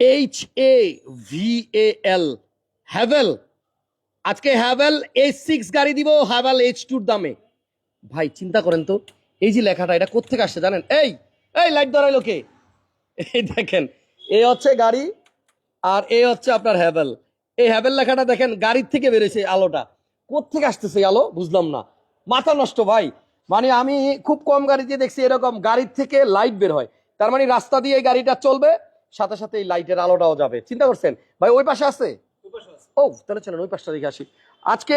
H A V A L Haval আজকে Haval H six গাড়ি দিব হ্যাভেল এইচ টুর দামে। ভাই, চিন্তা করেন তো, এই যে লেখাটা, এটা কোথেকে আসছে জানেন? এই এই লাইট ধরাইলো কে এই দেখেন এই হচ্ছে গাড়ি আর এই হচ্ছে আপনার হ্যাভেল এই হ্যাভেল লেখাটা দেখেন, গাড়ির থেকে বেরোছে আলোটা। কোথেকে আসতেছে আলো? বুঝলাম না। মাথা নষ্ট ভাই। মানে আমি খুব কম গাড়িতে দেখছি এরকম গাড়ির থেকে লাইট বের হয়। তার মানে রাস্তা দিয়ে এই গাড়িটা চলবে সাথে সাথে এই লাইটের আলোটাও যাবে। চিন্তা করছেন? ভাই ওই পাশে আছে? ও তাহলে চলেন ওই পাশটা দেখে আসি। আজকে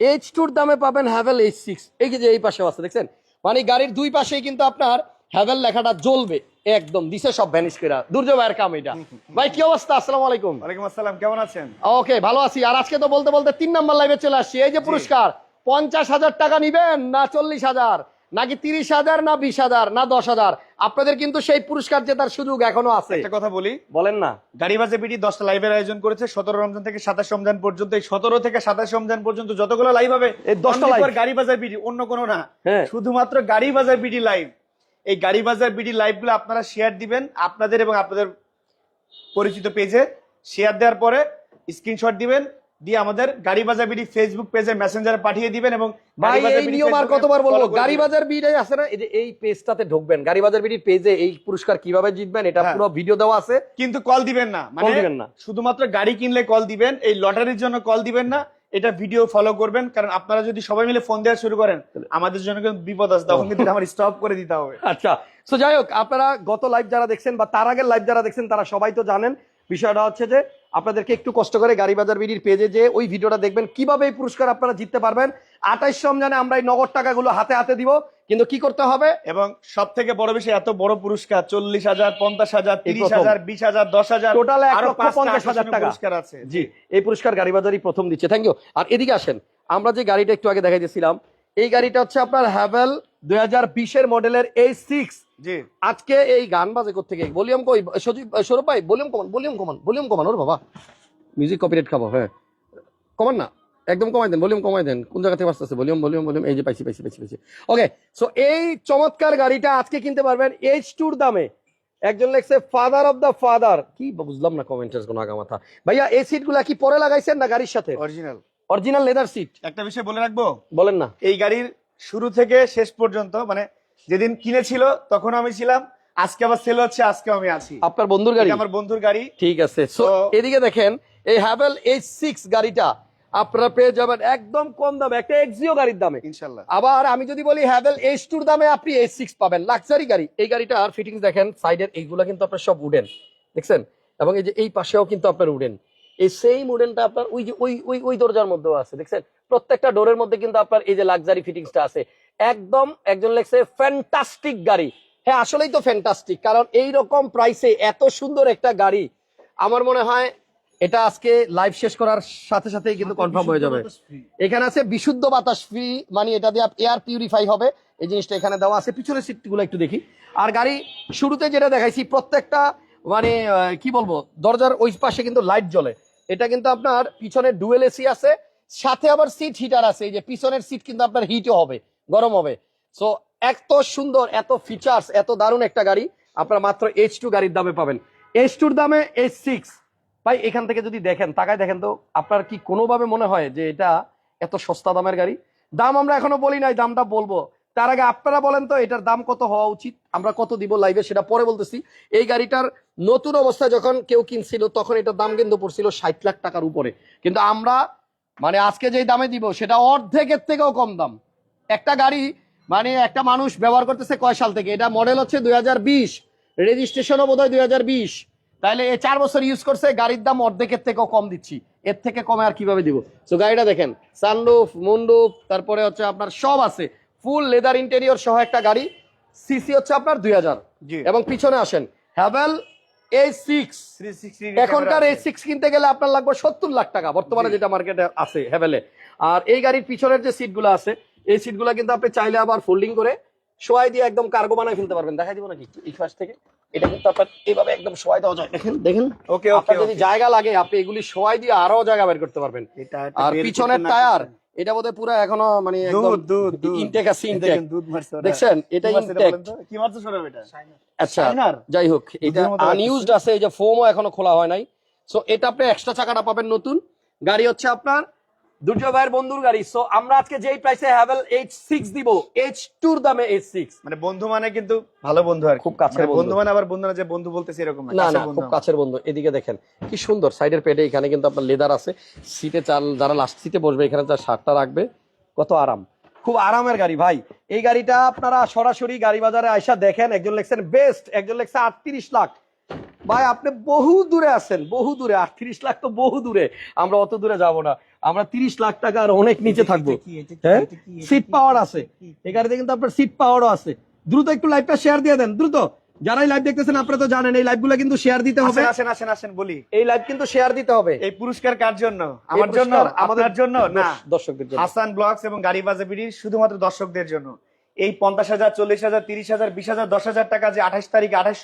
এইচ টুর দামে পাবেন হ্যাভেল এইচ সিক্স এই যে এই পাশেও আছে দেখছেন? মানে গাড়ির দুই পাশেই কিন্তু আপনার হ্যাভেল লেখাটা জ্বলবে একদম। দিছে সব ভ্যানিশ করে দুর্যোগ ভাইয়ের কাম এটা। ভাই কি অবস্থা? আসসালামু আলাইকুম। ওয়ালাইকুম আসসালাম কেমন আছেন? ওকে ভালো আছি। আর আজকে তো বলতে বলতে তিন নাম্বার লাইভে চলে আসছি। এই যে পুরস্কার পঞ্চাশ হাজার টাকা নিবেন না চল্লিশ হাজার? নাকি তিরিশ হাজার না বিশ হাজার না দশ হাজার? আপনাদের কিন্তু সেই পুরস্কার জেতার সুযোগ এখনও আছে। একটা কথা বলি। বলেন না। গাড়ি বাজে পিটি দশটা লাইভের আয়োজন করেছে সতেরো রমজান থেকে সাতাশ রমজান পর্যন্ত এই সতেরো থেকে সাতাশ রমজান পর্যন্ত যতগুলো লাইভ হবে এই 10টা only live। for গাড়ি বাজার পিটি অন্য কোনো না। হ্যাঁ। শুধুমাত্র গাড়ি বাজার পিটি লাইভ এই গাড়ি বাজার পিটি লাইভগুলো আপনারা শেয়ার দিবেন আপনাদের এবং আপনাদের পরিচিত পেজে শেয়ার দেওয়ার পরে স্ক্রিনশট দিবেন দিয়ে আমাদের গাড়ি বাজার বিডি ফেসবুক পেজে মেসেঞ্জারে পাঠিয়ে দিবেন এবং ভাই এই নিয়ম আর কতবার বলব? গাড়ি বাজার বিডে আছে না? এই যে এই পেজটাতে ঢুকবেন। গাড়ি বাজার বিডির পেজে এই পুরস্কার কীভাবে জিতবেন এটা হ্যাঁ। পুরো ভিডিও দেওয়া আছে। কিন্তু কল দিবেন না। মানে দিবেন না। শুধুমাত্র গাড়ি কিনলে কল দিবেন এই লটারির জন্য কল দিবেন না। এটা ভিডিও ফলো করবেন কারণ আপনারা যদি সবাই মিলে ফোন দেওয়া শুরু করেন আমাদের জন্য কিন্তু বিপদ আছে। তখন কিন্তু আমার স্টপ করে দিতে হবে। আচ্ছা। তো যাই হোক আপনারা গত লাইভ যারা দেখছেন বা তার আগের লাইভ যারা দেখছেন তারা সবাই তো জানেন বিষয়টা হচ্ছে যে আপনাদেরকে একটু কষ্ট করে গাড়ি বাজার বিডির পেজে যে ওই ভিডিওটা দেখবেন কীভাবে এই পুরস্কার আপনারা জিততে পারবেন। আঠাইশ রমজানে আমরা এই নগদ টাকাগুলো হাতে হাতে দিব কিন্তু কি করতে হবে? এবং সব থেকে বড় বিষয় এত বড় পুরস্কার চল্লিশ হাজার পঞ্চাশ হাজার তিরিশ হাজার বিশ হাজার দশ হাজার টোটাল আরও পঞ্চাশ হাজার টাকা। পুরস্কার আছে। জি এই পুরস্কার গাড়ি বাজারই প্রথম দিচ্ছে। থ্যাংক ইউ আর এদিকে আসেন আমরা যে গাড়িটা একটু আগে দেখাইতেছিলাম এই গাড়িটা হচ্ছে আপনার হ্যাভেল দুই হাজার বিশের মডেলের এই সিক্স জি। আজকে এই গান বাজে কোথেকে ভলিউম কই? সজীব সৌরভ ভাই ভলিউম কমান ভলিউম কমান ভলিউম কমান ওর বাবা। মিউজিক কপিরাইট খাব হ্যাঁ। কমান না একদম কমাই দেন ভলিউম কমাই দেন। কোন জায়গা থেকে বাজতেছে ভলিউম ভলিউম ভলিউম এই যে পাইছি পাইছি পাইছি পাইছি। ওকে সো এই চমৎকার গাড়িটা আজকে কিনতে পারবেন এইচ টুর দামে। একজন লেখছে ফাদার অফ দা ফাদার কি বুঝলাম না কমেন্টের কোনো আগামাথা ভাইয়া এই সিটগুলা কি পরে লাগাইছেন না গাড়ির সাথে? অরিজিনাল অরিজিনাল লেদার সিট একটা বিষয় বলে রাখব? বলেন না। এই গাড়ির শুরু থেকে শেষ পর্যন্ত মানে যেদিন কিনেছিল তখন আমি ছিলাম আজকে আবার সেল হচ্ছে আজকে আমি আছি। আপনার বন্ধুর গাড়ি? আমার বন্ধুর গাড়ি। ঠিক আছে। সো এদিকে দেখেন এই হ্যাভেল এইচ সিক্স গাড়িটা আপনারা পেয়ে যাবেন একদম কম দামে একটা এক্সিও গাড়ির দামে। ইনশাল্লাহ। আবার আমি যদি বলি হ্যাভেল এইচ টুর দামে আপনি এইচ সিক্স পাবেন লাক্সারি গাড়ি। এই গাড়িটা আর ফিটিংস দেখেন সাইডের এইগুলো কিন্তু আপনার সব উডেন দেখছেন? এবং এই যে এই পাশেও কিন্তু আপনার উডেন এই সেম উডেনটা আপনার ওই যে ওই ওই ওই দরজার মধ্যেও আছে দেখছেন? প্রত্যেকটা ডোরের মধ্যে কিন্তু আপনার এই যে লাক্সারি ফিটিংসটা আছে। একদম একজন লেখছে ফ্যান্টাস্টিক গাড়ি। হ্যাঁ আসলেই তো ফ্যান্টাস্টিক কারণ এই রকম প্রাইসে এত সুন্দর একটা গাড়ি আমার মনে হয় এটা আজকে লাইভ শেষ করার সাথে সাথেই কিন্তু কনফার্ম হয়ে যাবে। এখানে আছে বিশুদ্ধ বাতাস ফ্রি মানে এটা দিয়ে এয়ার পিউরিফাই হবে। এই জিনিসটা এখানে দেওয়া আছে পিছনের সিটগুলো একটু দেখি। আর গাড়ি শুরুতে যেটা দেখাইছি প্রত্যেকটা মানে কি বলব দরজার ওই পাশে কিন্তু লাইট জ্বলে। এটা কিন্তু আপনার পিছনে ডুয়েল এসি আছে সাথে আবার সিট হিটার আছে, এই যে পিছনের সিট কিন্তু আপনার হিটও হবে, গরম হবে। সো এত সুন্দর, এত ফিচার্স এত দারুণ একটা গাড়ি, আপনারা মাত্র এইচ টু গাড়ির দামে পাবেন। এইচ টুর দামে এইচ সিক্স ভাই, এখান থেকে যদি দেখেন, তাকায় দেখেন তো, আপনার কি কোনোভাবে মনে হয় যে এটা এত সস্তা দামের গাড়ি? দাম আমরা এখনও বলি নাই, দামটা বলব। তার আগে আপনারা বলেন তো, এটার দাম কত হওয়া উচিত? আমরা কত দিব লাইভে সেটা পরে বলতেছি। এই গাড়িটার নতুন অবস্থায় যখন কেউ কিনছিল, তখন এটার দাম কিন্তু পড়ছিল ষাট লাখ টাকার উপরে। কিন্তু আমরা মানে আজকে যেই দামে দিব সেটা অর্ধেকের থেকেও কম দাম। একটা গাড়ি মানে একটা মানুষ ব্যবহার করতেছে কয় সাল থেকে? এটা মডেল হচ্ছে দুই হাজার বিশ রেজিস্ট্রেশনও বোধ হয় দুই হাজার বিশ। তাহলে এ চার বছর ইউজ করছে গাড়ির দাম অর্ধেকের থেকেও কম দিচ্ছি। এর থেকে কমে আর কীভাবে দিব? তো গাড়িটা দেখেন সানরুফ মুন্ডুফ তারপরে হচ্ছে আপনার সব আছে। ফুল লেদার ইন্টেরিয়র সহ একটা গাড়ি সিসি হচ্ছে আপনার দুই হাজার। এবং পিছনে আসেন হ্যাভেল সিক্স এখনকার এই সিক্স কিনতে গেলে আপনার লাগবে সত্তর লাখ টাকা। বর্তমানে যেটা মার্কেটে আছে হেভেলে আর এই গাড়ির পিছনের যে সিটগুলো আছে এই সিটগুলো কিন্তু আপনি চাইলে আবার ফোল্ডিং করে শোয়াই দিয়ে একদম কার্গো বানায় ফেলতে পারবেন। দেখাই দিব নাকি এই পাশ থেকে? এটা কিন্তু আপনার এইভাবে একদম শোয়াই দেওয়া যায়। দেখেন দেখেন। ওকে ওকে আপনার যদি জায়গা লাগে আপনি এগুলি শোয়াই দিয়ে আরও জায়গা বের করতে পারবেন। আর পিছনের টায়ার এটা বোধহয় পুরো এখনও মানে একদম দুধ দুধ। দুধ ইনটেক আছে ইনটেক দেখেন, দুধ মারছে ওরা। দেখছেন? এটা ইনটেক কি মারছে এটা? আচ্ছা যাই হোক এটা। আনইউজড আছে এই যে ফোমও এখনও খোলা হয় নাই। সো এটা আপনি এক্সট্রা চাকাটা পাবেন নতুন। গাড়ি হচ্ছে আপনার দুর্জয় ভাইয়ের বন্ধুর গাড়ি। সো আমরা আজকে যেই প্রাইসে হ্যাভেল এইচ সিক্স দিব এইচ টুর দামে এইচ সিক্স মানে বন্ধু মানে কিন্তু ভালো বন্ধু আর। খুব কাছের মানে বন্ধু। বন্ধু। মানে আবার বন্ধু না যে বন্ধু বলতেছে এরকম না না খুব কাছের বন্ধু। এদিকে দেখেন কি সুন্দর সাইডের পেটে এখানে কিন্তু আপনার লেদার আছে। সিটে চাল যারা লাস্ট সিটে বসবে এখানে তার শার্টটা রাখবে। কত আরাম। খুব আরামের গাড়ি ভাই। এই গাড়িটা আপনারা সরাসরি গাড়ি বাজারে আইসা দেখেন একজন লেখছেন বেস্ট একজন লেখছে আটত্রিশ লাখ। ভাই আপনি বহু দূরে আছেন বহু দূরে আটত্রিশ লাখ তো বহু দূরে। আমরা অত দূরে যাব না। আমরা তিরিশ লাখ টাকা আর অনেক নিচে থাকব। হ্যাঁ? সিট পাওয়ার আছে। এই গাড়িতে কিন্তু আপনার সিট পাওয়ারও আছে। দ্রুত একটু লাইভটা শেয়ার দিয়ে দেন দ্রুত। যারাই লাইভ দেখতেছেন আপনারা তো জানেন এই লাইভগুলো কিন্তু শেয়ার দিতে হবে। আসেন আসেন আসেন বলি। এই লাইভ কিন্তু শেয়ার দিতে হবে। এই পুরস্কার কার জন্য? আমার জন্য? আমাদের জন্য? না। দর্শকদের জন্য। হাসান ব্লগস এবং গাড়ি বাজে বিডির শুধুমাত্র দর্শকদের জন্য। এই পঞ্চাশ হাজার চল্লিশ হাজার তিরিশ হাজার বিশ হাজার দশ হাজার টাকা যে আঠাশ তারিখ আঠাশ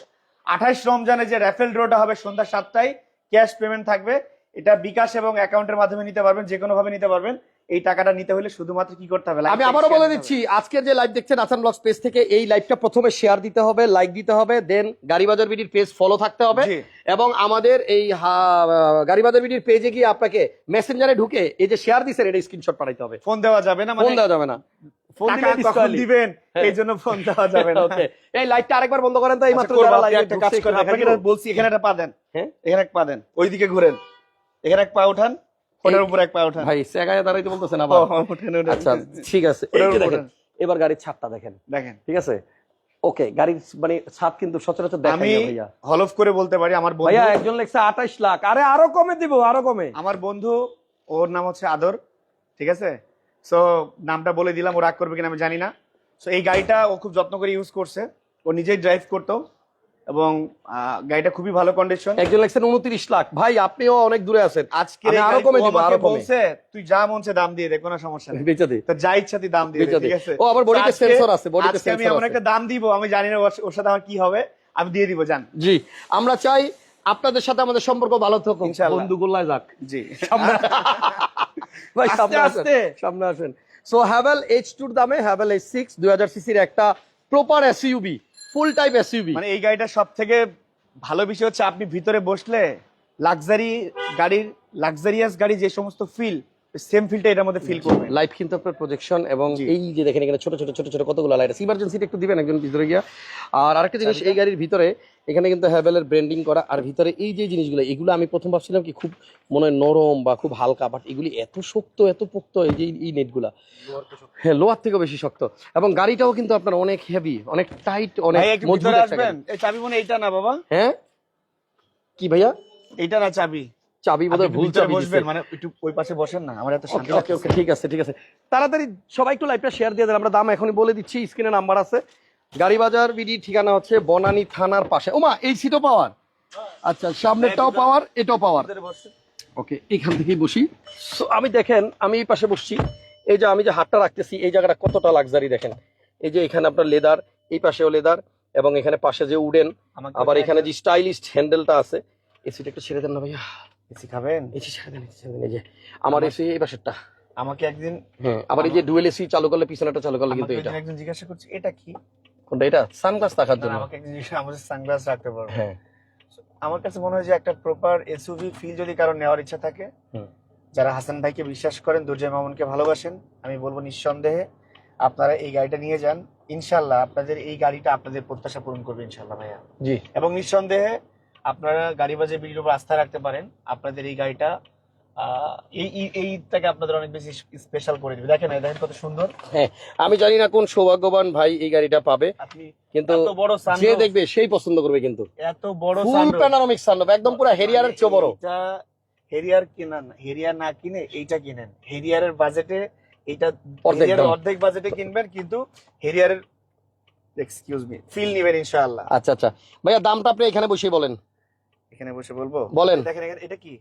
আঠাশ রমজানে যে র্যাফেল ড্রোটা হবে সন্ধ্যা সাতটায় ক্যাশ পেমেন্ট থাকবে। এটা বিকাশ এবং অ্যাকাউন্টের মাধ্যমে নিতে পারবেন যে কোনো ভাবে নিতে পারবেন। এই টাকাটা নিতে হলে শুধুমাত্র কি করতে হবে? আমি আবারও বলে দিচ্ছি আজকের যে লাইভ দেখছেন আসান ব্লগস পেজ থেকে এই লাইভটা প্রথমে শেয়ার দিতে হবে লাইক দিতে হবে দেন গাড়ি বাজার বিডির পেজ ফলো থাকতে হবে। এবং আমাদের এই হা- গাড়ি বাজার বিডির পেজে গিয়ে আপনাকে মেসেঞ্জারে ঢুকে এই যে শেয়ার দিছেন এটা স্ক্রিনশট পাঠাইতে হবে। হবে। ফোন দেওয়া যাবে না ফোন মানে দেওয়া যাবে না। ফোন দিলে দিবেন? হ্যাঁ। ফোন দেওয়া যাবে না। Okay, এই লাইটটা আরেকবার বন্ধ করেন তো এই মাত্র আচ্ছা, যারা আপনি একটা কাজ করেন, আপনাকে বলছি এখানে একটা পা দেন। হ্যাঁ? এখানে এক পা দেন। ওইদিকে ঘুরেন। এখানে এক পা উঠান ওটার উপর এক পা উঠান। ভাই সেগায় দাঁড়াইতে বলতেছেন আবার। উঠেন, উঠেন। আচ্ছা ঠিক আছে। এবার গাড়ির ছাদটা দেখেন। দেখেন। ঠিক আছে? ওকে গাড়ির মানে ছাদ কিন্তু সচরাচর দেখা আমি হলফ করে বলতে পারি আমার বন্ধু ভাইয়া একজন লেখছে আঠাশ লাখ। আরে আরও কমে দিব আরও কমে। আমার বন্ধু ওর নাম হচ্ছে আদর। ঠিক আছে? সো নামটা বলে দিলাম ও রাগ করবে কিনা আমি জানি না। সো এই গাড়িটা ও খুব যত্ন করে ইউজ করছে। ও নিজেই ড্রাইভ করতো এবং গাড়িটা খুবই ভালো কন্ডিশন একজন লেখছেন উনত্রিশ লাখ। ভাই আপনিও অনেক দূরে আছেন। আজকে আরও কমে দিব, আরও কমে। বলছে তুই যা মনছে দাম দিয়ে দে কোনো সমস্যা নেই। বেচে দে। যা ইচ্ছা তুই দাম দিয়ে দে, ঠিক আছে? ও, আবার body তে তো আজকে- sensor আছে, body তে আজকে আমি এমন একটা দাম দিব আমি জানি না ওর- সাথে আমার কি হবে। আমি দিয়ে দিব জান জি আমরা চাই আপনাদের সাথে আমাদের সম্পর্ক ভালো থাকুক। গোল্লায় যাক। জি। ভাই সামনে আসেন সামনে আসেন। সো হ্যাভেল এইচ টুর দামে হ্যাভেল এইচ সিক্স দুই হাজার সিসির একটা proper SUV full type SUV মানে এই গাড়িটা সব থেকে ভালো বিষয় হচ্ছে আপনি ভিতরে বসলে লাক্সারি গাড়ির লাক্সারিয়াস গাড়ি যে সমস্ত ফিল সেম ফিলটা এটার মধ্যে ফিল করবে। লাইভ কিন্তু আপনার প্রজেকশন এবং এই যে দেখেন এখানে ছোট ছোট ছোট ছোট কতগুলো লাইট আছে। ইমার্জেন্সিটা একটু দিবেন একজন ভিতরে গিয়া। আর আরেকটা জিনিস এই গাড়ির ভিতরে এখানে কিন্তু হ্যাভেলের ব্র্যান্ডিং করা আর ভিতরে এই যে জিনিসগুলো এগুলো আমি প্রথম ভাবছিলাম কি খুব মনে হয় নরম বা খুব হালকা বাট এগুলি এত শক্ত এত পোক্ত এই যে এই নেটগুলা। হ্যাঁ লোয়ার থেকেও বেশি শক্ত। এবং গাড়িটাও কিন্তু আপনার অনেক হেভি অনেক টাইট অনেক ভাই একটু মজবুত আসবেন। এই চাবি মনে এইটা না বাবা। হ্যাঁ? কি ভাইয়া? এইটা না চাবি। চাবি বোধহয় ভুল চাবি বসবেন মানে একটু ওই পাশে বসেন না আমার এত শান্তি ওকে ওকে ঠিক আছে ঠিক আছে। তাড়াতাড়ি সবাই একটু লাইভটা শেয়ার দিয়ে দেন আমরা দাম এখনই বলে দিচ্ছি স্ক্রিনে নাম্বার আছে। গাড়ি বাজার বিডি ঠিকানা হচ্ছে বনানী থানার পাশে। ওমা এই সিটও পাওয়ার। আচ্ছা সামনেরটাও পাওয়ার এটাও পাওয়ার। ওকে এখান থেকেই বসি। সো আমি দেখেন আমি এই পাশে বসছি। এই যে আমি যে হাতটা রাখতেছি এই জায়গাটা কতটা লাক্সারি দেখেন। এই যে এখানে আপনার লেদার এই পাশেও লেদার এবং এখানে পাশে যে উডেন আবার এখানে যে স্টাইলিশ হ্যান্ডেলটা আছে এই সিট একটু ছেড়ে দেন না ভাইয়া। এসি খাবেন? এসি এসি এই যে আমার এসি এই আমাকে একদিন হ্যাঁ আবার এই যে ডুয়েল এসি চালু করলে পিছনেটা চালু করলে কিন্তু এটা। একজন জিজ্ঞাসা করছে এটা কি? কোনটা এটা? সানগ্লাস না, জন্য। আমাকে একজন জিজ্ঞাসা আমাদের সানগ্লাস রাখতে পারব হ্যাঁ। আমার কাছে মনে হয় যে একটা প্রপার এসইউভি ফিল যদি কারও নেওয়ার ইচ্ছা থাকে যারা হাসান ভাইকে বিশ্বাস করেন দুর্জয় মামুনকে ভালোবাসেন আমি বলব নিঃসন্দেহে আপনারা এই গাড়িটা নিয়ে যান। ইনশাল্লাহ আপনাদের এই গাড়িটা আপনাদের প্রত্যাশা পূরণ করবে ইনশাল্লাহ ভাইয়া। জি। এবং নিঃসন্দেহে আপনারা গাড়ি বাজে বিলির উপর আস্থা রাখতে পারেন। আপনাদের এই গাড়িটা এই এই- ঈদটাকে আপনাদের অনেক বেশি স্পেশাল করে দিবে। দেখেন দেখেন কত সুন্দর। হ্যাঁ আমি জানি না কোন সৌভাগ্যবান ভাই এই গাড়িটা পাবে আপনি কিন্তু বড় যে দেখবে সেই পছন্দ করবে কিন্তু। এত বড় ফুল প্যানোরামিক সানরুফ একদম পুরো হেরিয়ারের চেয়ে বড়। এটা হেরিয়ার কিনা হেরিয়ার না কিনে এইটা কিনেন। হেরিয়ারের বাজেটে হেরিয়ারের অর্ধেক বাজেটে কিনবেন কিন্তু হেরিয়ারের এক্সকিউজ মি ফিল নিবেন ইনশাআল্লাহ। আচ্ছা আচ্ছা। ভাইয়া দামটা আপনি এখানে বসে বলেন। এখানে বসে বলব? বলেন। দেখেন এটা কি?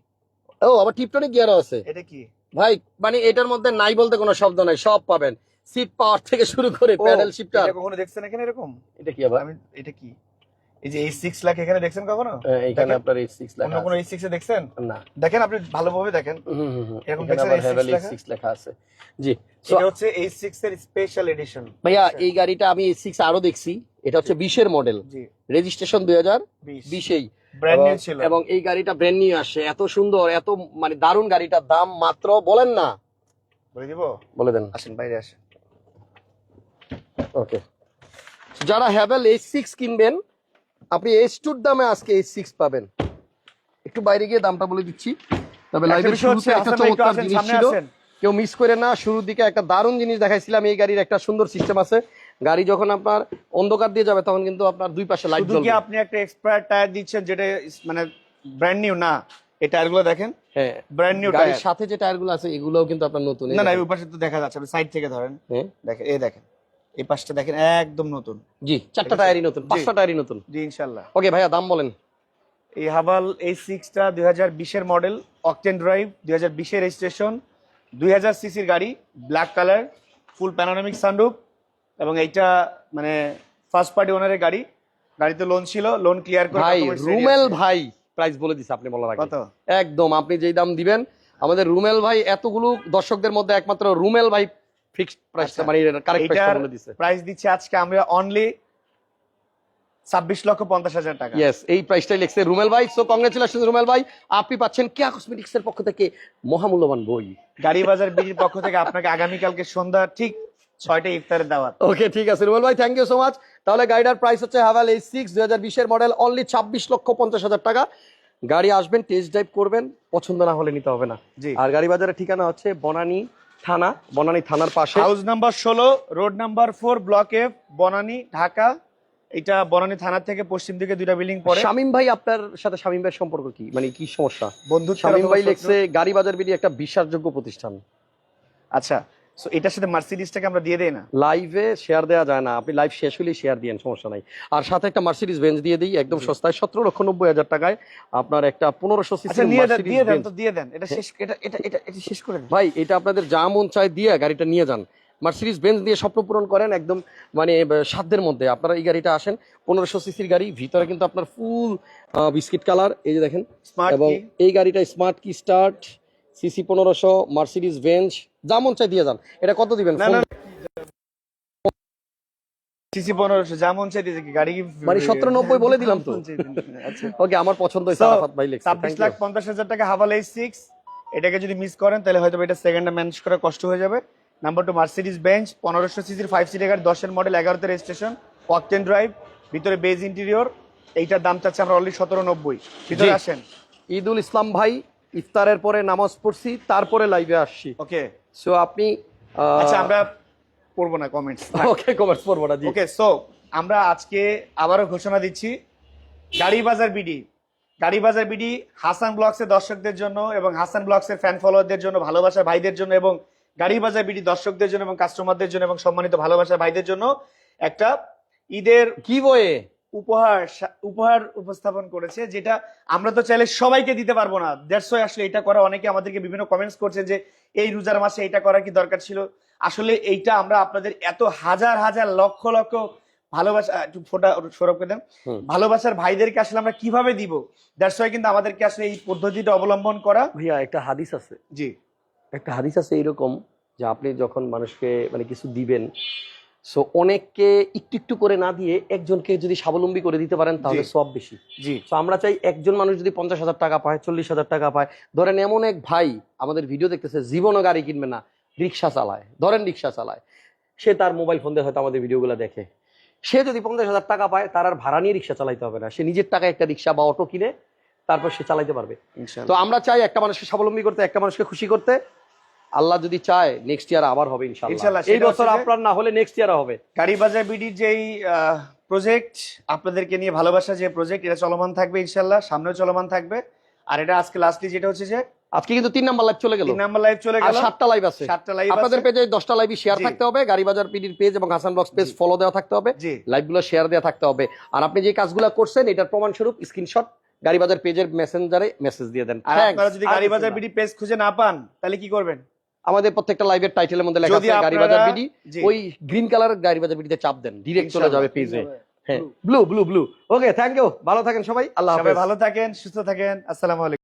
ও আবার টিপটনিক গিয়ারও আছে। এটা কি? ভাই মানে এটার মধ্যে নাই বলতে কোনো শব্দ নাই সব পাবেন। সিট পাওয়ার থেকে শুরু করে প্যাডেল শিফটার কখনো দেখছেন এখানে এরকম? এটা কি আবার? আমি এটা কি? এই যে এই সিক্স লাখ এখানে দেখছেন কখনো? এখানে আপনার এই সিক্স অন্য কোনো। এই সিক্সে দেখছেন? না। দেখেন আপনি ভালোভাবে দেখেন। এরকম দেখছেন আবার A6 Havel লেখা? আছে। জি এটা হচ্ছে এই সিক্স এর স্পেশাল এডিশন ভাইয়া এই গাড়িটা আমি সিক্স আরও দেখছি। এটা হচ্ছে বিশের মডেল জি। রেজিস্ট্রেশন দুই হাজার বিশ। বিশেই। ব্র্যান্ড নিউ এবং- এই গাড়িটা ব্র্যান্ড নিউ আসে এত সুন্দর এত মানে দারুণ গাড়িটার দাম মাত্র বলেন না। বলে দিব? বলে দেন। আসেন বাইরে আসেন। ওকে। যারা হ্যাভেল এইচ সিক্স কিনবেন আপনি এইচ টুর দামে আজকে এইচ সিক্স পাবেন। একটু বাইরে গিয়ে দামটা বলে দিচ্ছি। তবে লাইভের শুরুতে একটা চমৎকার জিনিস ছিল। কেউ মিস করে না শুরুর দিকে একটা দারুণ জিনিস দেখাইছিলাম এই গাড়ির একটা সুন্দর সিস্টেম আছে। গাড়ি যখন আপনার অন্ধকার দিয়ে যাবে তখন কিন্তু আপনার দুই পাশে লাইট শুধু কি জ্বলবে। আপনি একটা এক্সপায়ার টায়ার দিচ্ছেন যেটা মানে ব্র্যান্ড নিউ না এই টায়ারগুলো দেখেন। হ্যাঁ। ব্র্যান্ড নিউ গাড়ির টায়ার সাথে যে টায়ারগুলো আছে এগুলোও কিন্তু আপনার নতুন এই না না এই পাশে তো দেখা যাচ্ছে আপনি সাইড থেকে ধরেন। হ্যাঁ। দেখেন এই দেখেন। এই পাশটা দেখেন একদম নতুন। জি চারটা? টায়ারই নতুন। পাঁচটা টায়ারই নতুন। জি ইনশাল্লাহ। ওকে ভাইয়া দাম বলেন। এই হাভাল এই সিক্সটা দুই হাজার বিশের মডেল অকটেন ড্রাইভ দুই হাজার বিশের রেজিস্ট্রেশন দুই হাজার সিসির গাড়ি black colour full panoramic sunroof এবং এইটা মানে ফার্স্ট পার্টি ওনারের গাড়ি। গাড়িতে লোন ছিল লোন ক্লিয়ার করে ভাই রুমেল ভাই প্রাইস বলে দিছে আপনি বলার আগে। কত? একদম আপনি যেই দাম দিবেন আমাদের রুমেল ভাই এতগুলো দর্শকদের মধ্যে একমাত্র রুমেল ভাই ফিক্সড প্রাইসটা। মানে কারেক্ট প্রাইসটা বলে দিছে। প্রাইস দিচ্ছি আজকে আমরা অনলি ছাব্বিশ লক্ষ পঞ্চাশ হাজার টাকা। ইয়েস এই প্রাইসটাই লিখছে রুমেল ভাই সো কংগ্রেচুলেশন রুমেল ভাই। আপনি পাচ্ছেন কেয়া কসমেটিক্স এর পক্ষ থেকে মহামূল্যবান বই। গাড়ি বাজার বিডির পক্ষ থেকে আপনাকে আগামীকালকে সন্ধ্যা ঠিক ছয়টা ইফতারের দাওয়াত। ওকে ঠিক আছে রুমেল ভাই থ্যাংক ইউ সো মাচ তাহলে গাড়িটার প্রাইস হচ্ছে হাভাল এই সিক্স দুই হাজার বিশের মডেল অনলি ছাব্বিশ লক্ষ পঞ্চাশ হাজার টাকা। গাড়ি আসবেন টেস্ট ড্রাইভ করবেন পছন্দ না হলে নিতে হবে না। আর গাড়ি বাজারের ঠিকানা হচ্ছে বনানী থানা বনানী থানার পাশে। হাউস নাম্বার ষোলো road number four block F Banani Dhaka. এটা বনানী থানার থেকে পশ্চিম দিকে দুইটা বিল্ডিং পরে শামিম ভাই আপনার সাথে শামিম ভাইয়ের সম্পর্ক কি? মানে কি সমস্যা? বন্ধু শামিম ভাই লিখছে গাড়ি বাজার বিডি একটা বিশ্বাসযোগ্য প্রতিষ্ঠান। আচ্ছা সো এটার সাথে মার্সিডিজটাকে আমরা দিয়ে দেই না? লাইভে শেয়ার দেওয়া যায় না। আপনি লাইভ শেষ হলেই শেয়ার দিয়েন সমস্যা নাই। আর সাথে একটা মার্সিডিজ বেঞ্চ দিয়ে দিই একদম সস্তায় সতেরো লক্ষ নব্বই হাজার টাকায় আপনার একটা পনেরোশো আচ্ছা সিসি দিয়ে দেন তো দিয়ে দেন। এটা শেষ এটা এটা এটা এটা শেষ করে ভাই এটা আপনাদের যা মন চায় দিয়ে গাড়িটা নিয়ে যান। মার্সিডিজ বেঞ্চ দিয়ে স্বপ্ন পূরণ করেন একদম মানে সাধ্যের মধ্যে। আপনারা এই গাড়িটা আসেন পনেরোশো সিসির গাড়ি ভিতরে কিন্তু আপনার ফুল বিস্কিট কালার এই যে দেখেন। স্মার্ট এবং এই গাড়িটা স্মার্ট কি স্টার্ট সিসি পনেরোশো মার্সিডিজ বেঞ্চ যা মন চাই দিয়ে যান। এটা কত দিবেন? সিসি পনেরোশো চাই দিয়েছে গাড়ি মানে 1790 বলে দিলাম তো। আচ্ছা। ওকে আমার পছন্দ হয়েছে ভাই ছাব্বিশ লাখ পঞ্চাশ হাজার টাকা এইচ সিক্স এটাকে যদি মিস করেন তাহলে হয়তো এটা সেকেন্ডে ম্যানেজ করা কষ্ট হয়ে যাবে। নাম্বার টু মার্সিডিজ বেঞ্চ পনেরোশো সিসির ফাইভ সিটের গাড়ি দশের মডেল এগারোতে রেজিস্ট্রেশন ওয়াকটেন ড্রাইভ ভিতরে বেজ ইন্টেরিয়র এইটার দাম চাচ্ছে আমরা অলরেডি সতেরো নব্বই। ভিতরে। আসেন। ঈদুল ইসলাম ভাই ইফতারের পরে নামাজ পড়ছি তারপরে লাইভে আসছি। ওকে সো আপনি আচ্ছা আমরা পড়ব না কমেন্টস ওকে কমার্স পড়ব না ওকে সো আমরা আজকে আবারও ঘোষণা দিচ্ছি গাড়ি বাজার বিডি। গাড়ি বাজার বিডি হাসান ব্লগসের দর্শকদের জন্য এবং হাসান ব্লগসের ফ্যান ফলোয়ারদের জন্য ভালোবাসার ভাইদের জন্য এবং গাড়ি বাজার বিডি দর্শকদের জন্য এবং কাস্টমারদের জন্য এবং সম্মানিত ভালোবাসার ভাইদের জন্য একটা ঈদের কি বয়ে উপহার উপহার উপস্থাপন করেছে যেটা আমরা তো চাইলে সবাইকে দিতে পারব না। দেড়শো আসলে এটা করা অনেকে আমাদেরকে বিভিন্ন কমেন্টস করছে যে এই রোজার মাসে এটা করা কি দরকার ছিল? আসলে এইটা আমরা আপনাদের এত হাজার হাজার লক্ষ লক্ষ ভালোবাসা একটু ফোটা সৌরভকে দেন। ভালোবাসার ভাইদেরকে আসলে আমরা কীভাবে দিব? দেড়শো কিন্তু আমাদেরকে আসলে এই পদ্ধতিটা অবলম্বন করা। ভাইয়া একটা হাদিস আছে। জি। একটা হাদিস আছে এরকম যে আপনি যখন মানুষকে মানে কিছু দিবেন সো অনেককে একটু একটু করে না দিয়ে একজনকে যদি স্বাবলম্বী করে দিতে পারেন তাহলে সব বেশি। জি। তো আমরা চাই একজন মানুষ যদি পঞ্চাশ হাজার টাকা পায় চল্লিশ হাজার টাকা পায় ধরেন এমন এক ভাই আমাদের ভিডিও দেখতেছে জীবনও গাড়ি কিনবে না রিক্সা চালায়। ধরেন রিক্সা চালায়। সে তার মোবাইল ফোন দিয়ে হয়তো আমাদের ভিডিওগুলো দেখে। সে যদি পঞ্চাশ হাজার টাকা পায় তার আর ভাড়া নিয়ে রিক্সা চালাইতে হবে না। সে নিজের টাকায় একটা রিক্সা বা অটো কিনে তারপর সে চালাইতে পারবে। তো আমরা চাই একটা মানুষকে স্বাবলম্বী করতে একটা মানুষকে খুশি করতে। আল্লাহ যদি চায় নেক্সট ইয়ার আবার হবে ইনশাআল্লাহ, এই বছর আপনার না হলে নেক্সট ইয়ার হবে। গাড়ি বাজার বিডির যেই প্রজেক্ট আপনাদেরকে নিয়ে ভালোবাসা যে প্রজেক্ট এটা চলমান থাকবে ইনশাল্লাহ সামনেও চলমান থাকবে। আর এটা আজকে লাস্টলি যেটা হচ্ছে যে আজকে কিন্তু তিন নাম্বার লাইভ চলে গেল। তিন নাম্বার লাইভ চলে আর গেল। সাতটা লাইভ আছে। সাতটা লাইভ আপনাদের পেজে দশটা লাইভই শেয়ার থাকতে হবে গাড়ি বাজার পিডির পেজ এবং হাসান ব্লগস পেজ ফলো দেওয়া থাকতে হবে লাইভগুলো শেয়ার দেওয়া থাকতে হবে। আর আপনি যে কাজগুলো করছেন এটার প্রমাণস্বরূপ স্ক্রিনশট গাড়ি বাজার পেজের মেসেঞ্জারে মেসেজ দিয়ে দেন। আর. আপনারা যদি গাড়ি বাজার। বিডি পেজ খুঁজে না পান তাহলে কি করবেন? আমাদের প্রত্যেকটা লাইভের টাইটেলের মধ্যে লেখা আছে গাড়ি বাজার বিডি। ওই গ্রিন কালার গাড়ি বাজার বিডিতে চাপ দেন ডিরেক্ট চলে যাবে পেজে হ্যাঁ blue blue blue okay thank you ভালো থাকেন সবাই আল্লাহ সবাই হাফেজ। ভালো থাকেন সুস্থ থাকেন। আসসালামু আলাইকুম।